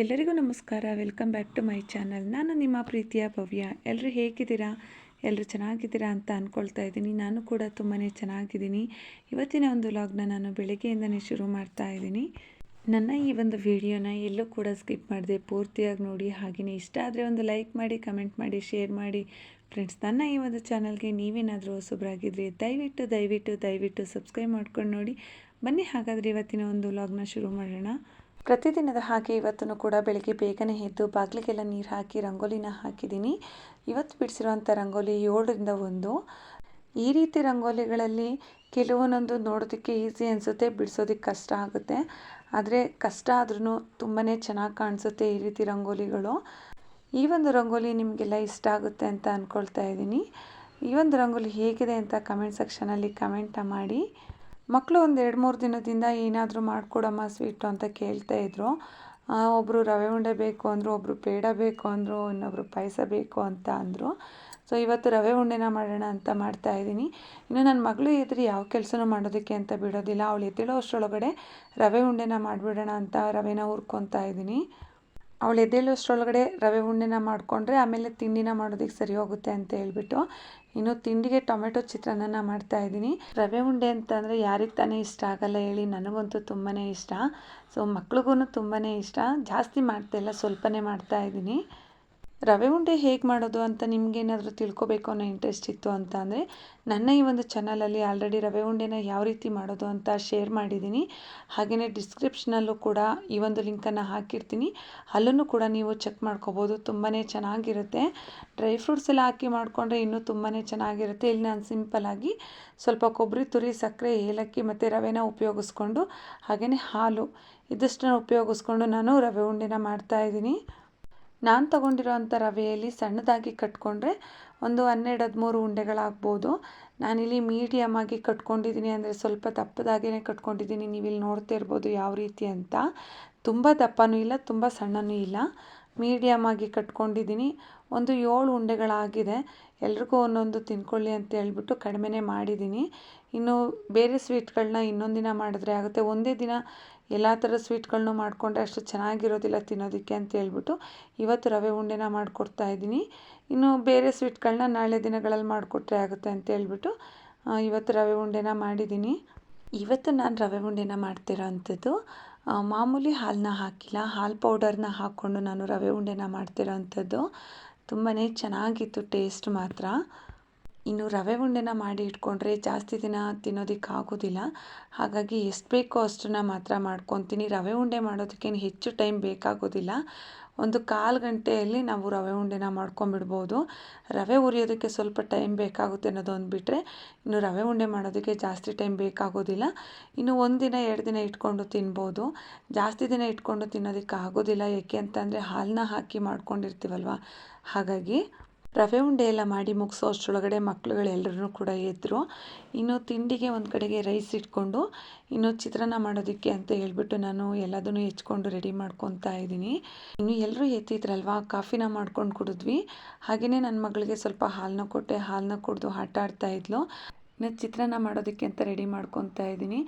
ಎಲ್ಲರಿಗೂ ನಮಸ್ಕಾರ. Welcome back to my channel ನಾನು ನಿಮ್ಮ ಪ್ರೀತಿಯ ಭವ್ಯ. ಎಲ್ಲರೂ ಹೇಗಿದ್ದೀರಾ? ಎಲ್ಲರೂ ಚೆನ್ನಾಗಿದ್ದೀರಾ ಅಂತ ಅಂದ್ಕೊಳ್ತಾ ಇದ್ದೀನಿ. ನಾನು ಕೂಡ ತುಂಬಾ ಚೆನ್ನಾಗಿದ್ದೀನಿ. ಇವತ್ತಿನ ಒಂದು ಲಾಗ್ನ ನಾನು ಬೆಳಗ್ಗೆಯಿಂದನೇ ಶುರು ಮಾಡ್ತಾ ಇದ್ದೀನಿ. ನನ್ನ ಈ ಒಂದು ವಿಡಿಯೋನ ಎಲ್ಲೂ ಕೂಡ ಸ್ಕಿಪ್ ಮಾಡಿದೆ, ಪೂರ್ತಿಯಾಗಿ ನೋಡಿ. ಹಾಗೆಯೇ ಇಷ್ಟ ಆದರೆ ಒಂದು ಲೈಕ್ ಮಾಡಿ ಕಮೆಂಟ್ ಮಾಡಿ ಶೇರ್ ಮಾಡಿ. ಫ್ರೆಂಡ್ಸ್ ನನ್ನ ಈ ಒಂದು ಚಾನಲ್ಗೆ ನೀವೇನಾದರೂ ಹೊಸಬ್ರಾಗಿದ್ದರೆ ದಯವಿಟ್ಟು ದಯವಿಟ್ಟು ದಯವಿಟ್ಟು ಸಬ್ಸ್ಕ್ರೈಬ್ ಮಾಡ್ಕೊಂಡು ನೋಡಿ. ಬನ್ನಿ, ಹಾಗಾದರೆ ಇವತ್ತಿನ ಒಂದು ಲಾಗ್ನ ಶುರು ಮಾಡೋಣ. ಪ್ರತಿದಿನದ ಹಾಗೆ ಇವತ್ತೂ ಕೂಡ ಬೆಳಗ್ಗೆ ಬೇಗನೆ ಎದ್ದು ಬಾಗಿಲಿಗೆಲ್ಲ ನೀರು ಹಾಕಿ, ರಂಗೋಲಿನ ಹಾಕಿದ್ದೀನಿ. ಇವತ್ತು ಬಿಡಿಸಿರುವಂಥ ರಂಗೋಲಿ ಏಳರಿಂದ ಒಂದು. ಈ ರೀತಿ ರಂಗೋಲಿಗಳಲ್ಲಿ ಕೆಲವೊಂದೊಂದು ನೋಡೋದಕ್ಕೆ ಈಸಿ ಅನಿಸುತ್ತೆ, ಬಿಡಿಸೋದಕ್ಕೆ ಕಷ್ಟ ಆಗುತ್ತೆ. ಆದರೆ ಕಷ್ಟ ಆದ್ರೂ ತುಂಬಾ ಚೆನ್ನಾಗಿ ಕಾಣಿಸುತ್ತೆ ಈ ರೀತಿ ರಂಗೋಲಿಗಳು. ಈ ಒಂದು ರಂಗೋಲಿ ನಿಮಗೆಲ್ಲ ಇಷ್ಟ ಆಗುತ್ತೆ ಅಂತ ಅಂದ್ಕೊಳ್ತಾ ಇದ್ದೀನಿ. ಈ ಒಂದು ರಂಗೋಲಿ ಹೇಗಿದೆ ಅಂತ ಕಮೆಂಟ್ ಸೆಕ್ಷನಲ್ಲಿ ಕಮೆಂಟ ಮಾಡಿ. ಮಕ್ಕಳು ಒಂದು ಎರಡು ಮೂರು ದಿನದಿಂದ ಏನಾದರೂ ಮಾಡಿಕೊಡಮ್ಮ ಸ್ವೀಟು ಅಂತ ಕೇಳ್ತಾ ಇದ್ರು. ಒಬ್ಬರು ರವೆ ಉಂಡೆ ಬೇಕು ಅಂದರು ಒಬ್ಬರು ಪೇಡ ಬೇಕು ಅಂದರು ಇನ್ನೊಬ್ಬರು ಪಾಯಸ ಬೇಕು ಅಂತ ಅಂದರು. ಸೊ ಇವತ್ತು ರವೆ ಉಂಡೆನ ಮಾಡೋಣ ಅಂತ ಮಾಡ್ತಾ ಇದ್ದೀನಿ. ಇನ್ನು ನನ್ನ ಮಗಳು ಎದುರು ಯಾವ ಕೆಲಸನೂ ಮಾಡೋದಕ್ಕೆ ಅಂತ ಬಿಡೋದಿಲ್ಲ. ಅವಳು ಎದ್ದೇಳೋ ಅಷ್ಟರೊಳಗಡೆ ರವೆ ಉಂಡೆನ ಮಾಡಿಬಿಡೋಣ ಅಂತ ರವೆನ ಹುರ್ಕೊತಾ ಇದ್ದೀನಿ. ಅವಳು ಎದ್ದೇಳೋಷ್ಟರೊಳಗಡೆ ರವೆ ಉಂಡೆನ ಮಾಡಿಕೊಂಡ್ರೆ ಆಮೇಲೆ ತಿಂಡಿನ ಮಾಡೋದಕ್ಕೆ ಸರಿ ಹೋಗುತ್ತೆ ಅಂತ ಹೇಳ್ಬಿಟ್ಟು ಇನ್ನು ತಿಂಡಿಗೆ ಟೊಮೆಟೊ ಚಿತ್ರಾನ್ನ ಮಾಡ್ತಾ ಇದ್ದೀನಿ. ರವೆ ಉಂಡೆ ಅಂತಂದರೆ ಯಾರಿಗೆ ತಾನೇ ಇಷ್ಟ ಆಗಲ್ಲ ಹೇಳಿ ನನಗಂತೂ ತುಂಬಾ ಇಷ್ಟ. ಸೊ ಮಕ್ಳಿಗೂ ತುಂಬಾ ಇಷ್ಟ. ಜಾಸ್ತಿ ಮಾಡ್ತಾಯಿಲ್ಲ ಸ್ವಲ್ಪನೇ ಮಾಡ್ತಾ ಇದ್ದೀನಿ. ರವೆ ಉಂಡೆ ಹೇಗೆ ಮಾಡೋದು ಅಂತ ನಿಮಗೇನಾದರೂ ತಿಳ್ಕೊಬೇಕು ಅನ್ನೋ ಇಂಟ್ರೆಸ್ಟ್ ಇತ್ತು ಅಂತ ಅಂದರೆ, ನನ್ನ ಈ ಒಂದು ಚಾನಲಲ್ಲಿ ಆಲ್ರೆಡಿ ರವೆ ಉಂಡೆನ ಯಾವ ರೀತಿ ಮಾಡೋದು ಅಂತ ಶೇರ್ ಮಾಡಿದ್ದೀನಿ. ಹಾಗೆಯೇ ಡಿಸ್ಕ್ರಿಪ್ಷನಲ್ಲೂ ಕೂಡ ಈ ಒಂದು ಲಿಂಕನ್ನು ಹಾಕಿರ್ತೀನಿ. ಅಲ್ಲೂ ಕೂಡ ನೀವು ಚೆಕ್ ಮಾಡ್ಕೋಬೋದು ತುಂಬಾ ಚೆನ್ನಾಗಿರುತ್ತೆ. ಡ್ರೈ ಫ್ರೂಟ್ಸ್ ಎಲ್ಲ ಹಾಕಿ ಮಾಡಿಕೊಂಡ್ರೆ ಇನ್ನೂ ತುಂಬಾ ಚೆನ್ನಾಗಿರುತ್ತೆ. ಇಲ್ಲಿ ನಾನು ಸಿಂಪಲ್ಲಾಗಿ ಸ್ವಲ್ಪ ಕೊಬ್ಬರಿ, ತುರಿ, ಸಕ್ಕರೆ, ಏಲಕ್ಕಿ ಮತ್ತು ರವೆನ ಉಪಯೋಗಿಸ್ಕೊಂಡು ಹಾಗೆಯೇ ಹಾಲು, ಇದಷ್ಟನ್ನು ಉಪಯೋಗಿಸ್ಕೊಂಡು ನಾನು ರವೆ ಉಂಡೆನ ಮಾಡ್ತಾಯಿದ್ದೀನಿ ನಾನು ತೊಗೊಂಡಿರೋವಂಥ ರವೆಯಲ್ಲಿ ಸಣ್ಣದಾಗಿ ಕಟ್ಕೊಂಡ್ರೆ ಒಂದು ಹನ್ನೆರಡು, ಹದಿಮೂರು ಉಂಡೆಗಳಾಗ್ಬೋದು. ನಾನಿಲ್ಲಿ ಮೀಡಿಯಮ್ ಆಗಿ ಕಟ್ಕೊಂಡಿದ್ದೀನಿ ಅಂದರೆ ಸ್ವಲ್ಪ ದಪ್ಪದಾಗೇ ಕಟ್ಕೊಂಡಿದ್ದೀನಿ. ನೀವಿಲ್ಲಿ ನೋಡ್ತಾ ಇರ್ಬೋದು ಯಾವ ರೀತಿ ಅಂತ. ತುಂಬ ದಪ್ಪನೂ ಇಲ್ಲ, ತುಂಬ ಸಣ್ಣನೂ ಇಲ್ಲ. ಮೀಡಿಯಮ್ ಆಗಿ ಕಟ್ಕೊಂಡಿದ್ದೀನಿ. ಒಂದು ಏಳು ಉಂಡೆಗಳಾಗಿದೆ. ಎಲ್ರಿಗೂ ಒಂದೊಂದು ತಿನ್ಕೊಳ್ಳಿ ಅಂತ ಹೇಳ್ಬಿಟ್ಟು ಕಡಿಮೆನೇ ಮಾಡಿದ್ದೀನಿ. ಇನ್ನು ಬೇರೆ ಸ್ವೀಟ್ಗಳನ್ನ ದಿನ ಮಾಡಿದ್ರೆ ಆಗುತ್ತೆ. ಒಂದೇ ದಿನ ಎಲ್ಲ ಥರ ಸ್ವೀಟ್ಗಳನ್ನೂ ಮಾಡಿಕೊಂಡ್ರೆ ಅಷ್ಟು ಚೆನ್ನಾಗಿರೋದಿಲ್ಲ ತಿನ್ನೋದಕ್ಕೆ ಅಂತ ಹೇಳ್ಬಿಟ್ಟು ಇವತ್ತು ರವೆ ಉಂಡೆನ ಮಾಡಿಕೊಡ್ತಾ ಇದ್ದೀನಿ. ಇನ್ನು ಬೇರೆ ಸ್ವೀಟ್ಗಳನ್ನ ನಾಳೆ ದಿನಗಳಲ್ಲಿ ಮಾಡಿಕೊಟ್ರೆ ಆಗುತ್ತೆ ಅಂತ ಹೇಳ್ಬಿಟ್ಟು ಇವತ್ತು ರವೆ ಉಂಡೆನ ಮಾಡಿದ್ದೀನಿ. ಇವತ್ತು ನಾನು ರವೆ ಉಂಡೆನ ಮಾಡ್ತಿರೋ ಅಂಥದ್ದು ಮಾಮೂಲಿ ಹಾಲನ್ನ ಹಾಕಿಲ್ಲ, ಹಾಲು ಪೌಡರ್ನ ಹಾಕ್ಕೊಂಡು ನಾನು ರವೆ ಉಂಡೆನ ಮಾಡ್ತಿರೋ ಅಂಥದ್ದು ತುಂಬಾ ಚೆನ್ನಾಗಿತ್ತು ಟೇಸ್ಟ್ ಮಾತ್ರ. ಇನ್ನು ರವೆ ಉಂಡೆನ ಮಾಡಿ ಇಟ್ಕೊಂಡ್ರೆ ಜಾಸ್ತಿ ದಿನ ತಿನ್ನೋದಕ್ಕೆ ಆಗೋದಿಲ್ಲ ಹಾಗಾಗಿ ಎಷ್ಟು ಬೇಕೋ ಅಷ್ಟನ್ನು ಮಾತ್ರ ಮಾಡ್ಕೊತೀನಿ. ರವೆ ಉಂಡೆ ಮಾಡೋದಕ್ಕೇನು ಹೆಚ್ಚು ಟೈಮ್ ಬೇಕಾಗೋದಿಲ್ಲ. ಒಂದು ಕಾಲು ಗಂಟೆಯಲ್ಲಿ ನಾವು ರವೆ ಉಂಡೆನ ಮಾಡ್ಕೊಂಬಿಡ್ಬೋದು. ರವೆ ಉರಿಯೋದಕ್ಕೆ ಸ್ವಲ್ಪ ಟೈಮ್ ಬೇಕಾಗುತ್ತೆ ಅನ್ನೋದು ಅಂದ್ಬಿಟ್ರೆ ಇನ್ನು ರವೆ ಉಂಡೆ ಮಾಡೋದಕ್ಕೆ ಜಾಸ್ತಿ ಟೈಮ್ ಬೇಕಾಗೋದಿಲ್ಲ. ಇನ್ನು ಒಂದು ದಿನ, ಎರಡು ದಿನ ಇಟ್ಕೊಂಡು ತಿನ್ಬೋದು. ಜಾಸ್ತಿ ದಿನ ಇಟ್ಕೊಂಡು ತಿನ್ನೋದಕ್ಕೆ ಆಗೋದಿಲ್ಲ ಏಕೆ ಅಂತಂದರೆ ಹಾಲನ್ನ ಹಾಕಿ ಮಾಡ್ಕೊಂಡಿರ್ತೀವಲ್ವ? ಹಾಗಾಗಿ ರವೆ ಉಂಡೆ ಎಲ್ಲ ಮಾಡಿ ಮುಗಿಸೋ ಅಷ್ಟರೊಳಗಡೆ ಮಕ್ಳುಗಳೆಲ್ಲರೂ ಕೂಡ ಎದ್ದರು ಇನ್ನು ತಿಂಡಿಗೆ ಒಂದು ಕಡೆಗೆ ರೈಸ್ ಇಟ್ಕೊಂಡು, ಇನ್ನು ಚಿತ್ರಾನ್ನ ಮಾಡೋದಕ್ಕೆ ಅಂತ ಹೇಳ್ಬಿಟ್ಟು ನಾನು ಎಲ್ಲದನ್ನು ಹೆಚ್ಕೊಂಡು ರೆಡಿ ಮಾಡ್ಕೊತಾ ಇದ್ದೀನಿ. ಇನ್ನು ಎಲ್ಲರೂ ಎತ್ತಿದ್ರಲ್ವ ಕಾಫಿನ ಮಾಡ್ಕೊಂಡು ಕುಡಿದ್ವಿ. ಹಾಗೆಯೇ ನನ್ನ ಮಗಳಿಗೆ ಸ್ವಲ್ಪ ಹಾಲನ್ನ ಕೊಟ್ಟೆ ಹಾಲನ್ನ ಕುಡಿದು ಆಟ ಆಡ್ತಾ ಇದ್ಲು. ಇನ್ನು ಚಿತ್ರಾನ್ನ ಮಾಡೋದಕ್ಕೆ ಅಂತ ರೆಡಿ ಮಾಡ್ಕೊತಾ ಇದ್ದೀನಿ.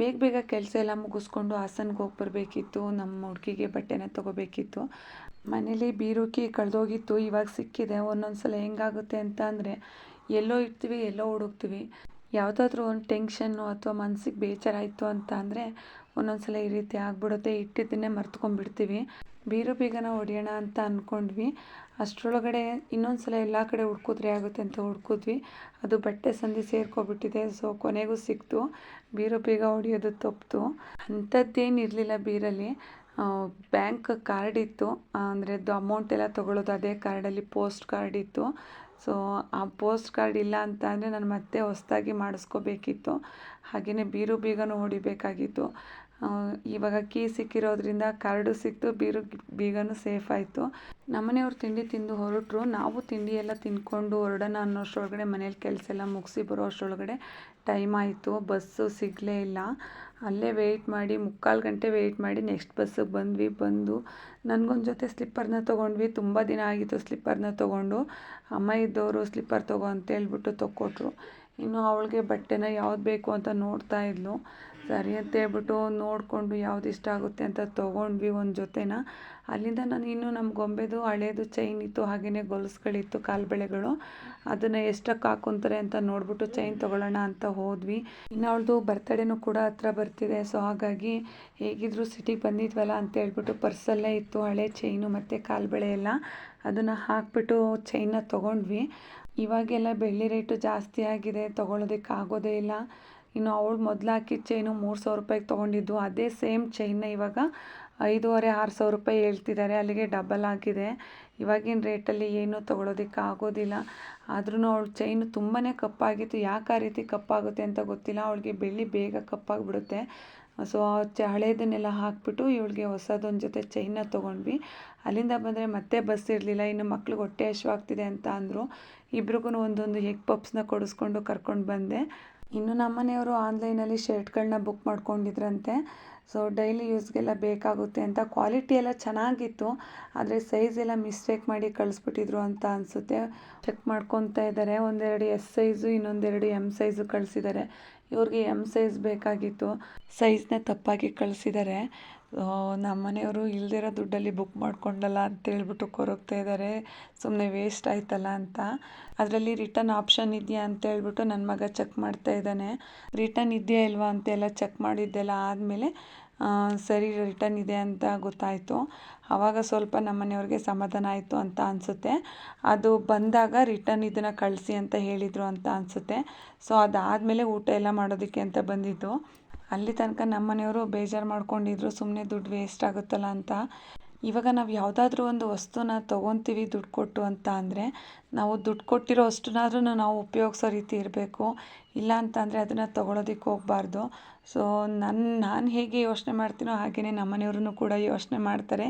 ಬೇಗ ಬೇಗ ಕೆಲಸ ಎಲ್ಲ ಮುಗಿಸ್ಕೊಂಡು ಹಾಸನ್ಗೆ ಹೋಗಿ ಬರಬೇಕಿತ್ತು ನಮ್ಮ ಹುಡುಗಿಗೆ ಬಟ್ಟೆನ ತೊಗೋಬೇಕಿತ್ತು. ಮನೇಲಿ ಬೀರುಕಿ ಕಳೆದೋಗಿತ್ತು, ಇವಾಗ ಸಿಕ್ಕಿದೆ ಒಂದೊಂದು ಸಲ ಹೆಂಗಾಗುತ್ತೆ ಅಂತ ಅಂದರೆ, ಎಲ್ಲೋ ಇರ್ತೀವಿ, ಎಲ್ಲೋ ಹುಡುಕ್ತೀವಿ. ಯಾವುದಾದ್ರೂ ಒಂದು ಟೆನ್ಷನ್ನು ಅಥವಾ ಮನಸ್ಸಿಗೆ ಬೇಜಾರಾಯಿತು ಅಂತ ಅಂದರೆ ಒಂದೊಂದು ಸಲ ಈ ರೀತಿ ಆಗ್ಬಿಡುತ್ತೆ ಇಟ್ಟಿದ್ದನ್ನೇ ಮರ್ತ್ಕೊಂಡ್ಬಿಡ್ತೀವಿ. ಬೀರು ಬೀಗನ ಹೊಡೆಯೋಣ ಅಂತ ಅಂದ್ಕೊಂಡ್ವಿ ಅಷ್ಟರೊಳಗಡೆ ಇನ್ನೊಂದು ಸಲ ಎಲ್ಲ ಕಡೆ ಹುಡ್ಕಿದ್ರೆ ಆಗುತ್ತೆ ಅಂತ ಹುಡ್ಕಿದ್ವಿ. ಅದು ಬಟ್ಟೆ ಸಂಧಿ ಸೇರ್ಕೊಬಿಟ್ಟಿದೆ, ಸೊ ಕೊನೆಗೂ ಸಿಕ್ತು. ಬೀರು ಬೀಗ ಹೊಡೆಯೋದು ತಪ್ಪಿತು ಅಂಥದ್ದೇನಿರಲಿಲ್ಲ ಬೀರಲ್ಲಿ. ಬ್ಯಾಂಕ್ ಕಾರ್ಡ್ ಇತ್ತು. ಅಂದರೆ ಅದು ಅಮೌಂಟ್ ಎಲ್ಲ ತಗೊಳ್ಳೋದು ಅದೇ ಕಾರ್ಡಲ್ಲಿ ಪೋಸ್ಟ್ ಕಾರ್ಡ್ ಇತ್ತು. ಸೊ ಆ ಪೋಸ್ಟ್ ಕಾರ್ಡ್ ಇಲ್ಲ ಅಂತ ಅಂದರೆ ನಾನು ಮತ್ತೆ ಹೊಸ್ದಾಗಿ ಮಾಡಿಸ್ಕೋಬೇಕಿತ್ತು. ಹಾಗೆಯೇ ಬೀರು ಬೀಗನೂ ಹೊಡಿಬೇಕಾಗಿತ್ತು. ಇವಾಗ ಕೀ ಸಿಕ್ಕಿರೋದ್ರಿಂದ ಕರಡು ಸಿಕ್ತು, ಬೀರು, ಬೀಗನೂ ಸೇಫ್ ಆಯಿತು. ನಮ್ಮನೆಯವ್ರು ತಿಂಡಿ ತಿಂದು ಹೊರಟರು. ನಾವು ತಿಂಡಿ ಎಲ್ಲ ತಿಂದ್ಕೊಂಡು ಹೊರಡೋಣ ಅನ್ನೋಷ್ಟರೊಳಗಡೆ ಮನೇಲಿ ಕೆಲಸ ಎಲ್ಲ ಮುಗಿಸಿ ಬರೋ ಅಷ್ಟರೊಳಗಡೆ ಟೈಮ್ ಆಯಿತು. ಬಸ್ಸು ಸಿಗಲೇ ಇಲ್ಲ. ಅಲ್ಲೇ ವೆಯ್ಟ್ ಮಾಡಿ, ಮುಕ್ಕಾಲು ಗಂಟೆ ವೆಯ್ಟ್ ಮಾಡಿ ನೆಕ್ಸ್ಟ್ ಬಸ್ಸಿಗೆ ಬಂದ್ವಿ, ಬಂದು. ನನಗೊಂದು ಜೊತೆ ಸ್ಲಿಪ್ಪರ್ನ ತೊಗೊಂಡ್ವಿ. ತುಂಬ ದಿನ ಆಗಿತ್ತು ಸ್ಲಿಪ್ಪರ್ನ ತೊಗೊಂಡು. ಅಮ್ಮ ಇದ್ದವರು ಸ್ಲಿಪ್ಪರ್ ತೊಗೋ ಅಂತ ಹೇಳ್ಬಿಟ್ಟು ತೊಗೊಟ್ರು ಇನ್ನು ಅವಳಿಗೆ ಬಟ್ಟೆನ ಯಾವ್ದು ಬೇಕು ಅಂತ ನೋಡ್ತಾ ಇದ್ಲು. ಸರಿ ಅಂತ ಹೇಳ್ಬಿಟ್ಟು ನೋಡಿಕೊಂಡು ಯಾವ್ದು ಇಷ್ಟ ಆಗುತ್ತೆ ಅಂತ ತೊಗೊಂಡ್ವಿ ಒಂದು ಜೊತೆನ. ಅಲ್ಲಿಂದ ನಾನು ಇನ್ನೂ ನಮ್ಮ ಗೊಂಬೆದು ಹಳೇದು ಚೈನ್ ಇತ್ತು ಹಾಗೆಯೇ ಗೊಲ್ಸ್ಗಳಿತ್ತು ಕಾಲು ಬೆಳೆಗಳು ಅದನ್ನು ಎಷ್ಟಕ್ಕೆ ಹಾಕೊತಾರೆ ಅಂತ ನೋಡಿಬಿಟ್ಟು ಚೈನ್ ತೊಗೊಳ್ಳೋಣ ಅಂತ ಹೋದ್ವಿ. ಇನ್ನು ಅವಳದು ಬರ್ತಡೇನೂ ಕೂಡ ಹತ್ರ ಬರ್ತಿದೆ ಸೊ ಹಾಗಾಗಿ ಹೇಗಿದ್ರು ಸಿಟಿಗೆ ಬಂದಿದ್ವಲ್ಲ ಅಂತ ಹೇಳ್ಬಿಟ್ಟು ಪರ್ಸಲ್ಲೇ ಇತ್ತು ಹಳೆ ಚೈನು ಮತ್ತು ಕಾಲು ಬೆಳೆ ಎಲ್ಲ. ಅದನ್ನು ಹಾಕ್ಬಿಟ್ಟು ಚೈನ ತೊಗೊಂಡ್ವಿ. ಇವಾಗೆಲ್ಲ ಬೆಳ್ಳಿ ರೇಟು ಜಾಸ್ತಿ ಆಗಿದೆ ತೊಗೊಳೋದಕ್ಕೆ ಆಗೋದೇ ಇಲ್ಲ. ಇನ್ನು ಅವಳು ಮೊದಲು ಹಾಕಿದ ಚೈನು ಮೂರು ಸಾವಿರ ರೂಪಾಯಿಗೆ ತೊಗೊಂಡಿದ್ದು. ಅದೇ ಸೇಮ್ ಚೈನ್ನ ಇವಾಗ ಐದೂವರೆ, ಆರು ಸಾವಿರ ರೂಪಾಯಿ ಹೇಳ್ತಿದ್ದಾರೆ. ಅಲ್ಲಿಗೆ ಡಬಲ್ ಆಗಿದೆ. ಇವಾಗಿನ ರೇಟಲ್ಲಿ ಏನೂ ತೊಗೊಳೋದಕ್ಕೆ ಆಗೋದಿಲ್ಲ. ಆದ್ರೂ ಅವಳು ಚೈನು ತುಂಬಾ ಕಪ್ಪಾಗಿತ್ತು. ಯಾಕೆ ಆ ರೀತಿ ಕಪ್ಪಾಗುತ್ತೆ ಅಂತ ಗೊತ್ತಿಲ್ಲ. ಅವಳಿಗೆ ಬೆಳ್ಳಿ ಬೇಗ ಕಪ್ಪಾಗಿಬಿಡುತ್ತೆ. ಸೊ ಚ ಹಳೇದನ್ನೆಲ್ಲ ಹಾಕಿಬಿಟ್ಟು ಇವಳಿಗೆ ಹೊಸದೊಂದು ಜೊತೆ ಚೈನ್ನ ತೊಗೊಂಡ್ವಿ. ಅಲ್ಲಿಂದ ಬಂದರೆ ಮತ್ತೆ ಬಸ್ ಇರಲಿಲ್ಲ. ಇನ್ನು ಮಕ್ಳಿಗೆ ಹೊಟ್ಟೆ ಹಶುವಾಗ್ತಿದೆ ಅಂತ ಅಂದರು. ಇಬ್ರಿಗೂ ಒಂದೊಂದು ಎಗ್ ಪಪ್ಸ್ನ ಕೊಡಿಸ್ಕೊಂಡು ಕರ್ಕೊಂಡು ಬಂದೆ. ಇನ್ನು ನಮ್ಮನೆಯವರು ಆನ್ಲೈನಲ್ಲಿ ಶರ್ಟ್ಗಳನ್ನ ಬುಕ್ ಮಾಡ್ಕೊಂಡಿದ್ರಂತೆ. ಸೊ, ಡೈಲಿ ಯೂಸ್ಗೆಲ್ಲ ಬೇಕಾಗುತ್ತೆ ಅಂತ. ಕ್ವಾಲಿಟಿ ಎಲ್ಲ ಚೆನ್ನಾಗಿತ್ತು. ಆದರೆ ಸೈಜ್ ಎಲ್ಲ ಮಿಸ್ಟೇಕ್ ಮಾಡಿ ಕಳಿಸ್ಬಿಟ್ಟಿದ್ರು ಅಂತ ಅನಿಸುತ್ತೆ. ಚೆಕ್ ಮಾಡ್ಕೊತಾ ಇದ್ದಾರೆ. ಒಂದೆರಡು ಎಸ್ ಸೈಜು, ಇನ್ನೊಂದೆರಡು ಎಂ ಸೈಜು ಕಳಿಸಿದ್ದಾರೆ. ಇವ್ರಿಗೆ ಎಂ ಸೈಜ್ ಬೇಕಾಗಿತ್ತು. ಸೈಜ್ನ ತಪ್ಪಾಗಿ ಕಳಿಸಿದ್ದಾರೆ. ನಮ್ಮ ಮನೆಯವರು ಇಲ್ದಿರೋ ದುಡ್ಡಲ್ಲಿ ಬುಕ್ ಮಾಡ್ಕೊಂಡಲ್ಲ ಅಂತೇಳ್ಬಿಟ್ಟು ಕೊರಗ್ತಾ ಇದ್ದಾರೆ ಸುಮ್ಮನೆ ವೇಸ್ಟ್ ಆಯ್ತಲ್ಲ ಅಂತ. ಅದರಲ್ಲಿ ರಿಟರ್ನ್ ಆಪ್ಷನ್ ಇದೆಯಾ ಅಂತೇಳ್ಬಿಟ್ಟು ನನ್ನ ಮಗ ಚೆಕ್ ಮಾಡ್ತಾ ಇದ್ದಾನೆ. ರಿಟರ್ನ್ ಇದೆಯಾ ಇಲ್ವಾ ಅಂತೆಲ್ಲ ಚೆಕ್ ಮಾಡಿದ್ದೆಲ್ಲ ಆದಮೇಲೆ ಸರಿ ರಿಟರ್ನ್ ಇದೆ ಅಂತ ಗೊತ್ತಾಯಿತು. ಆವಾಗ ಸ್ವಲ್ಪ ನಮ್ಮ ಮನೆಯವ್ರಿಗೆ ಸಮಾಧಾನ ಆಯಿತು ಅಂತ ಅನಿಸುತ್ತೆ. ಅದು ಬಂದಾಗ ರಿಟರ್ನ್ ಇದನ್ನು ಕಳಿಸಿ ಅಂತ ಹೇಳಿದರು ಅಂತ ಅನಿಸುತ್ತೆ. ಸೊ ಅದಾದಮೇಲೆ ಊಟ ಎಲ್ಲ ಮಾಡೋದಕ್ಕೆ ಅಂತ ಬಂದಿದ್ದು. ಅಲ್ಲಿ ತನಕ ನಮ್ಮ ಮನೆಯವರು ಬೇಜಾರು ಮಾಡ್ಕೊಂಡಿದ್ರು ಸುಮ್ಮನೆ ದುಡ್ಡು ವೇಸ್ಟ್ ಆಗುತ್ತಲ್ಲ ಅಂತ. ಇವಾಗ ನಾವು ಯಾವುದಾದ್ರೂ ಒಂದು ವಸ್ತುನ ತೊಗೊತೀವಿ ದುಡ್ಡು ಕೊಟ್ಟು ಅಂತ ಅಂದರೆ, ನಾವು ದುಡ್ಡು ಕೊಟ್ಟಿರೋ ಅಷ್ಟನ್ನಾದ್ರೂ ನಾವು ಉಪಯೋಗಿಸೋ ರೀತಿ ಇರಬೇಕು. ಇಲ್ಲ ಅಂತಂದರೆ ಅದನ್ನು ತೊಗೊಳೋದಕ್ಕೆ ಹೋಗಬಾರ್ದು. ಸೊ ನನ್ನ ನಾನು ಹೇಗೆ ಯೋಚನೆ ಮಾಡ್ತೀನೋ ಹಾಗೇ ನಮ್ಮ ಮನೆಯವ್ರೂ ಕೂಡ ಯೋಚನೆ ಮಾಡ್ತಾರೆ.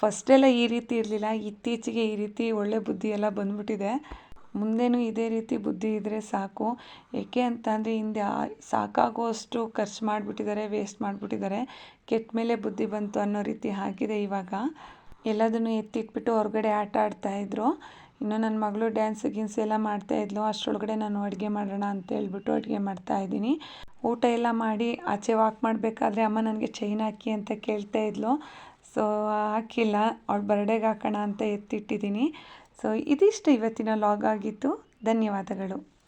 ಫಸ್ಟೆಲ್ಲ ಈ ರೀತಿ ಇರಲಿಲ್ಲ, ಇತ್ತೀಚೆಗೆ ಈ ರೀತಿ ಒಳ್ಳೆ ಬುದ್ಧಿ ಎಲ್ಲ ಬಂದ್ಬಿಟ್ಟಿದೆ. ಮುಂದೆನೂ ಇದೇ ರೀತಿ ಬುದ್ಧಿ ಇದ್ದರೆ ಸಾಕು. ಏಕೆ ಅಂತ ಅಂದರೆ ಹಿಂದೆ ಸಾಕಾಗುವಷ್ಟು ಖರ್ಚು ಮಾಡಿಬಿಟ್ಟಿದ್ದಾರೆ ವೇಸ್ಟ್ ಮಾಡಿಬಿಟ್ಟಿದ್ದಾರೆ. ಕೆಟ್ಟ ಮೇಲೆ ಬುದ್ಧಿ ಬಂತು ಅನ್ನೋ ರೀತಿ ಆಗಿದೆ ಇವಾಗ. ಎಲ್ಲದನ್ನು ಎತ್ತಿಟ್ಬಿಟ್ಟು ಹೊರಗಡೆ ಆಟ ಆಡ್ತಾಯಿದ್ರು ಇನ್ನು ನನ್ನ ಮಗಳು ಡ್ಯಾನ್ಸ್ ಗಿನ್ಸ್ ಎಲ್ಲ ಮಾಡ್ತಾಯಿದ್ಲು ಅಷ್ಟರೊಳಗಡೆ ನಾನು ಅಡುಗೆ ಮಾಡೋಣ ಅಂತ ಹೇಳ್ಬಿಟ್ಟು ಅಡುಗೆ ಮಾಡ್ತಾಯಿದ್ದೀನಿ ಊಟ ಎಲ್ಲ ಮಾಡಿ ಆಚೆ ವಾಕ್ ಮಾಡಬೇಕಾದ್ರೆ ಅಮ್ಮ ನನಗೆ ಚೈನ್ ಹಾಕಿ ಅಂತ ಕೇಳ್ತಾ ಇದ್ಲು. ಸೊ ಹಾಕಿಲ್ಲ. ಅವಳು ಬರ್ಡೇಗೆ ಹಾಕೋಣ ಅಂತ ಎತ್ತಿಟ್ಟಿದ್ದೀನಿ. ಸೊ ಇದಿಷ್ಟು ಇವತ್ತಿನ ಲಾಗ್ ಆಗಿತ್ತು. ಧನ್ಯವಾದಗಳು.